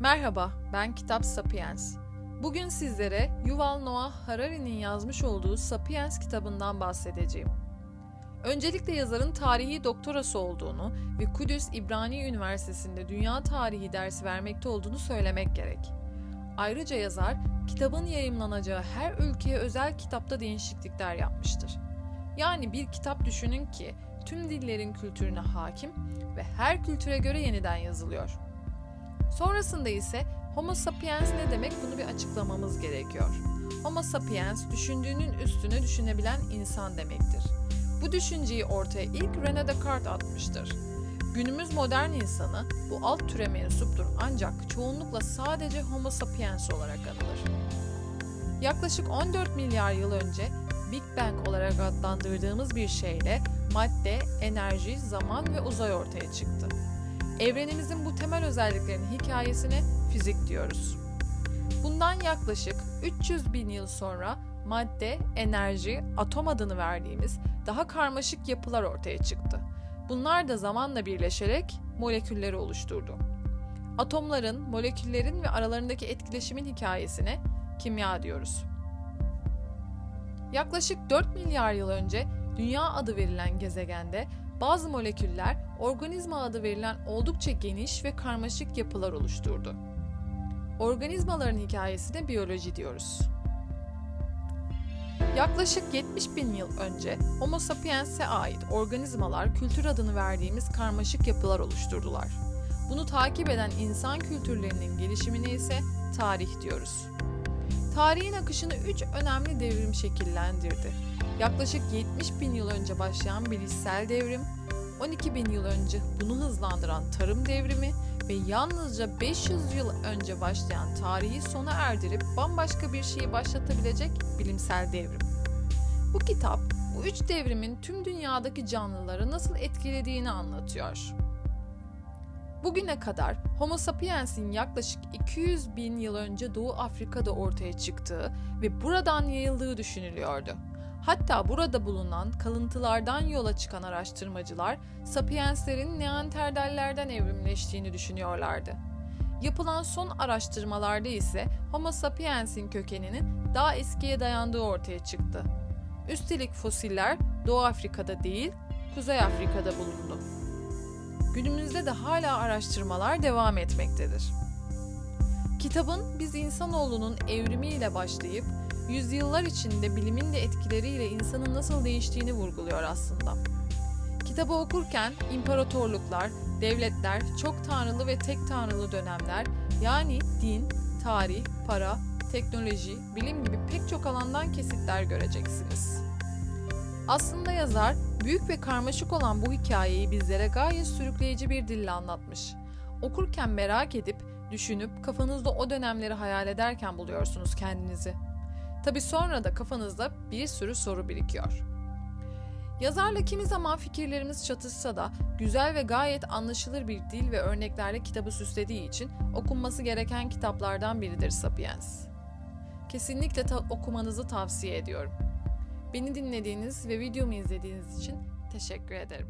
Merhaba, ben Kitap Sapiens. Bugün sizlere Yuval Noah Harari'nin yazmış olduğu Sapiens kitabından bahsedeceğim. Öncelikle yazarın tarihi doktorası olduğunu ve Kudüs İbrani Üniversitesi'nde dünya tarihi dersi vermekte olduğunu söylemek gerek. Ayrıca yazar, kitabın yayımlanacağı her ülkeye özel kitapta değişiklikler yapmıştır. Yani bir kitap düşünün ki tüm dillerin kültürüne hakim ve her kültüre göre yeniden yazılıyor. Sonrasında ise Homo sapiens ne demek bunu bir açıklamamız gerekiyor. Homo sapiens düşündüğünün üstüne düşünebilen insan demektir. Bu düşünceyi ortaya ilk René Descartes atmıştır. Günümüz modern insanı bu alt türe mensuptur ancak çoğunlukla sadece Homo sapiens olarak anılır. Yaklaşık 14 milyar yıl önce Big Bang olarak adlandırdığımız bir şeyle madde, enerji, zaman ve uzay ortaya çıktı. Evrenimizin bu temel özelliklerinin hikayesine fizik diyoruz. Bundan yaklaşık 300 bin yıl sonra madde, enerji, atom adını verdiğimiz daha karmaşık yapılar ortaya çıktı. Bunlar da zamanla birleşerek molekülleri oluşturdu. Atomların, moleküllerin ve aralarındaki etkileşimin hikayesine kimya diyoruz. Yaklaşık 4 milyar yıl önce Dünya adı verilen gezegende bazı moleküller organizma adı verilen oldukça geniş ve karmaşık yapılar oluşturdu. Organizmaların hikayesine biyoloji diyoruz. Yaklaşık 70 bin yıl önce Homo sapiens'e ait organizmalar kültür adını verdiğimiz karmaşık yapılar oluşturdular. Bunu takip eden insan kültürlerinin gelişimine ise tarih diyoruz. Tarihin akışını üç önemli devrim şekillendirdi. Yaklaşık 70 bin yıl önce başlayan bilişsel devrim, 12 bin yıl önce bunu hızlandıran tarım devrimi ve yalnızca 500 yıl önce başlayan tarihi sona erdirip bambaşka bir şeyi başlatabilecek bilimsel devrim. Bu kitap bu üç devrimin tüm dünyadaki canlıları nasıl etkilediğini anlatıyor. Bugüne kadar Homo sapiens'in yaklaşık 200 bin yıl önce Doğu Afrika'da ortaya çıktığı ve buradan yayıldığı düşünülüyordu. Hatta burada bulunan kalıntılardan yola çıkan araştırmacılar sapienslerin Neandertallerden evrimleştiğini düşünüyorlardı. Yapılan son araştırmalarda ise Homo sapiens'in kökeninin daha eskiye dayandığı ortaya çıktı. Üstelik fosiller Doğu Afrika'da değil, Kuzey Afrika'da bulundu. Günümüzde de hala araştırmalar devam etmektedir. Kitabın biz insanoğlunun evrimiyle başlayıp yüzyıllar içinde bilimin de etkileriyle insanın nasıl değiştiğini vurguluyor aslında. Kitabı okurken imparatorluklar, devletler, çok tanrılı ve tek tanrılı dönemler yani din, tarih, para, teknoloji, bilim gibi pek çok alandan kesitler göreceksiniz. Aslında yazar büyük ve karmaşık olan bu hikayeyi bizlere gayet sürükleyici bir dille anlatmış. Okurken merak edip, düşünüp kafanızda o dönemleri hayal ederken buluyorsunuz kendinizi. Tabi sonra da kafanızda bir sürü soru birikiyor. Yazarla kimi zaman fikirlerimiz çatışsa da güzel ve gayet anlaşılır bir dil ve örneklerle kitabı süslediği için okunması gereken kitaplardan biridir Sapiens. Kesinlikle ta- okumanızı tavsiye ediyorum. Beni dinlediğiniz ve videomu izlediğiniz için teşekkür ederim.